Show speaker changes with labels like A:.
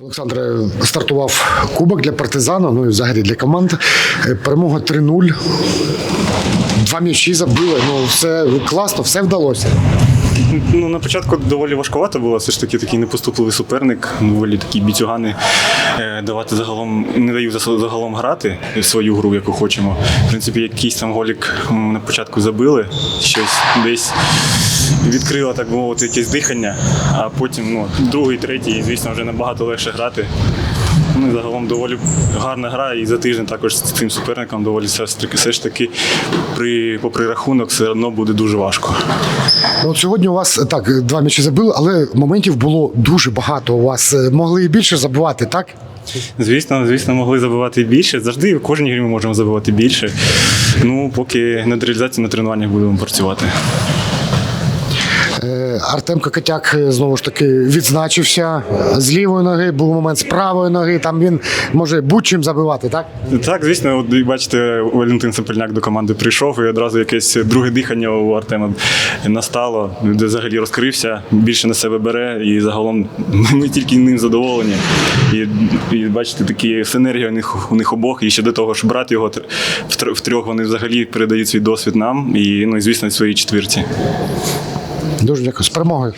A: Олександре, стартував кубок для партизану, ну і взагалі для команд. Е, Перемога 3-0. Два м'ячі забили. Ну, все класно, все вдалося.
B: Ну, на початку доволі важкувато було. Все ж таки такий непоступливий суперник, доволі такі біцюгани е, давати загалом, не дають за- загалом грати свою гру, яку хочемо. В принципі, якийсь там голік на початку забили, щось десь відкрило, так би мовити, якесь дихання, а потім ну, другий, третій, звісно, вже набагато легше грати. Ну, і загалом доволі гарна гра, і за тиждень також з цим суперником доволі все ж таки, все ж таки при, попри рахунок все одно буде дуже важко.
A: Ну, от сьогодні у вас так, два м'ячі забили, але моментів було дуже багато. У вас могли і більше забивати, так?
B: Звісно, звісно, могли забивати більше. Завжди в кожній грі ми можемо забивати більше. Ну, поки над реалізацією на тренуваннях будемо працювати.
A: Е, Артем Кокотяк е, знову ж таки відзначився з лівої ноги, був момент з правої ноги. Там він може будь-чим забивати, так?
B: Так, звісно, от, бачите, Валентин Сапельняк до команди прийшов, і одразу якесь друге дихання у Артема настало, де взагалі розкрився, більше на себе бере, і загалом ми тільки ним задоволені. І, і бачите, такі синергія у них, у них обох. І ще до того ж, брат його тр- втр- втрьох вони взагалі передають свій досвід нам і, ну, і звісно, своїй четвірці.
A: Дуже дякую. З перемогою.